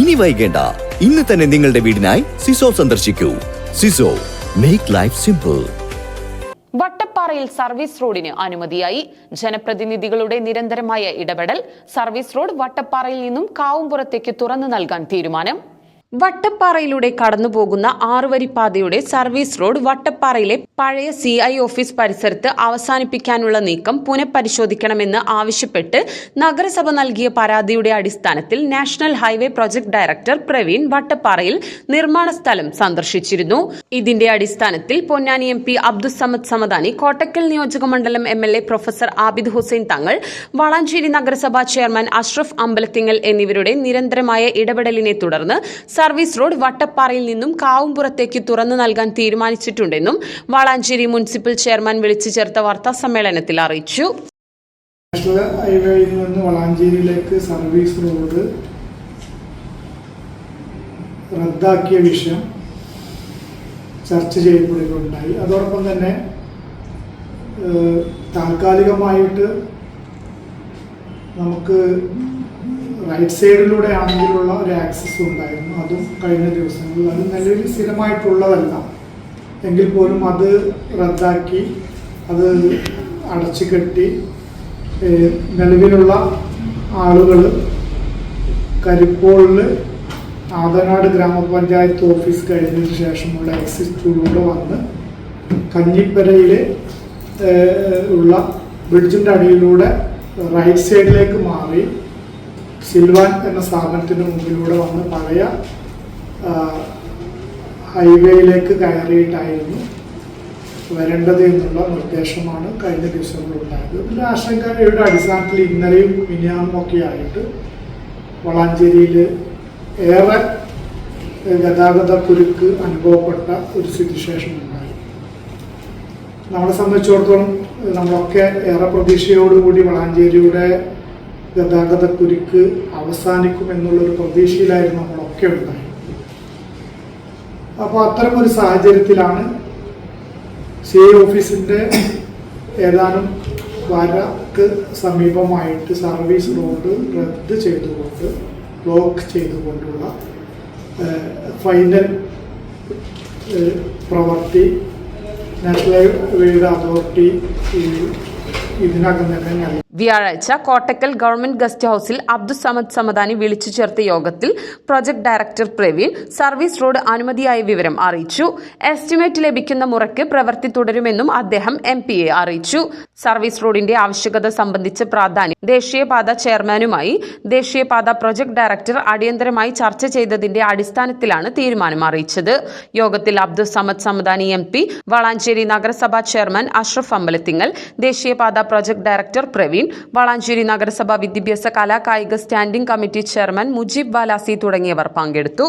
ഇനി വൈകേണ്ട. ഇന്ന് തന്നെ നിങ്ങളുടെ വീടിനായി സിസോ സന്ദർശിക്കൂ. സിസോ മേക്ക് ലൈഫ് സിമ്പിൾ വട്ടപ്പാറയിൽ സർവീസ് റോഡിന് അനുമതിയായി. ജനപ്രതിനിധികളുടെ നിരന്തരമായ ഇടപെടൽ സർവീസ് റോഡ് വട്ടപ്പാറയിൽ നിന്നും കാവുംപുറത്തേക്ക് തുറന്നു നൽകാൻ തീരുമാനം. വട്ടപ്പാറയിലൂടെ കടന്നുപോകുന്ന ആറുവരി പാതയുടെ സർവീസ് റോഡ് വട്ടപ്പാറയിലെ പഴയ സി ഐ ഓഫീസ് പരിസരത്ത് അവസാനിപ്പിക്കാനുള്ള നീക്കം പുനഃപരിശോധിക്കണമെന്ന് ആവശ്യപ്പെട്ട് നഗരസഭ നൽകിയ പരാതിയുടെ അടിസ്ഥാനത്തിൽ national highway project director Praveen വട്ടപ്പാറയിൽ നിർമ്മാണ സ്ഥലം സന്ദർശിച്ചിരുന്നു. ഇതിന്റെ അടിസ്ഥാനത്തിൽ പൊന്നാനി എം പി അബ്ദുസമദ് സമദാനി കോട്ടക്കൽ നിയോജക മണ്ഡലം M L A professor Abid Hussain Thangal Valanchery നഗരസഭാ ചെയർമാൻ അഷ്റഫ് അമ്പലത്തിങ്ങൽ എന്നിവരുടെ നിരന്തരമായ ഇടപെടലിനെ തുടർന്ന് സർവീസ് റോഡ് വട്ടപ്പാറയിൽ നിന്നും കാവുംപുറത്തേക്ക് തുറന്നു നൽകാൻ തീരുമാനിച്ചിട്ടുണ്ടെന്നും വളാഞ്ചേരി മുനിസിപ്പൽ ചെയർമാൻ വിളിച്ചു ചേർത്ത വാർത്താ സമ്മേളനത്തിൽ അറിയിച്ചു. ഹൈവേയിൽ വളാഞ്ചേരിയിലേക്ക് സർവീസ് റോഡ് റദ്ദാക്കിയ വിഷയം ചർച്ച ചെയ്യപ്പെടുകയുണ്ടായി. അതോടൊപ്പം തന്നെ താൽക്കാലികമായിട്ട് നമുക്ക് റൈറ്റ് സൈഡിലൂടെ ആണെങ്കിലുള്ള ഒരു ആക്സസ് ഉണ്ടായിരുന്നു. അതും കഴിഞ്ഞ ദിവസങ്ങളിൽ അത് നിലവിൽ സ്ഥിരമായിട്ടുള്ളതല്ല. എങ്കിൽ പോലും അത് റദ്ദാക്കി അത് അടച്ചു കെട്ടി നിലവിലുള്ള ആളുകൾ കരിപ്പോളിൽ ആതനാട് ഗ്രാമപഞ്ചായത്ത് ഓഫീസ് കഴിഞ്ഞതിന് ശേഷമുള്ള എക്സിറ്റിലൂടെ വന്ന് കഞ്ഞിപ്പരയിൽ ഉള്ള ബ്രിഡ്ജിന്റെ അടിയിലൂടെ റൈറ്റ് സൈഡിലേക്ക് മാറി സിൽവാൻ എന്ന സ്ഥാപനത്തിന് മുമ്പിലൂടെ വന്ന് പഴയ ഹൈവേയിലേക്ക് കയറിയിട്ടായിരുന്നു വരേണ്ടത് എന്നുള്ള നിർദ്ദേശമാണ് കഴിഞ്ഞ ദിവസങ്ങളുണ്ടായത് ഇതിന്റെ ആശങ്കയുടെ അടിസ്ഥാനത്തിൽ ഇന്നലെയും മിനിയാമും ഒക്കെ ആയിട്ട് വളാഞ്ചേരിയിൽ ഏറെ ഗതാഗത കുരുക്ക് അനുഭവപ്പെട്ട ഒരു സ്ഥിതിശേഷം ഉണ്ടായി. നമ്മളെ സംബന്ധിച്ചിടത്തോളം നമ്മളൊക്കെ ഏറെ പ്രതീക്ഷയോടുകൂടി വളാഞ്ചേരിയുടെ ഗതാഗത കുരുക്ക് അവസാനിക്കും എന്നുള്ളൊരു പ്രതീക്ഷയിലായിരുന്നു നമ്മളൊക്കെ ഉണ്ടായി അപ്പോൾ അത്തരം ഒരു സാഹചര്യത്തിലാണ് സി ഐ ഓഫീസിന്റെ ഏതാനും വരക്ക് സമീപമായിട്ട് സർവീസ് റോഡ് റദ്ദ് ചെയ്തുകൊണ്ട് ബ്ലോക്ക് ചെയ്തുകൊണ്ടുള്ള ഫൈനൽ പ്രവൃത്തി നാഷണൽ ഹൈവേ അതോറിറ്റി ഇതിനകം തന്നെ നൽകി. വ്യാഴാഴ്ച കോട്ടക്കൽ ഗവൺമെന്റ് ഗസ്റ്റ് ഹൌസിൽ അബ്ദുസമദ് സമദാനി വിളിച്ചു ചേർത്ത യോഗത്തിൽ project director Praveen service road അനുമതിയായ വിവരം അറിയിച്ചു. എസ്റ്റിമേറ്റ് ലഭിക്കുന്ന മുറയ്ക്ക് പ്രവൃത്തി തുടരുമെന്നും അദ്ദേഹം എം അറിയിച്ചു. സർവീസ് റോഡിന്റെ ആവശ്യകത സംബന്ധിച്ച പ്രാധാന്യം ദേശീയപാത ചെയർമാനുമായി ദേശീയപാത പ്രൊജക്ട് ഡയറക്ടർ അടിയന്തരമായി ചർച്ച ചെയ്തതിന്റെ അടിസ്ഥാനത്തിലാണ് തീരുമാനം അറിയിച്ചത്. യോഗത്തിൽ അബ്ദുൾ സമദ് സമദാനി എം വളാഞ്ചേരി നഗരസഭാ ചെയർമാൻ അഷ്റഫ് അമ്പലത്തിങ്ങൽ ദേശീയപാത പ്രൊജക്ട് ഡയറക്ടർ പ്രവീൺ വളാഞ്ചേരി നഗരസഭ വിദ്യാഭ്യാസ കലാ കായിക standing committee chairman Mujeeb Valasi തുടങ്ങിയവർ പങ്കെടുത്തു.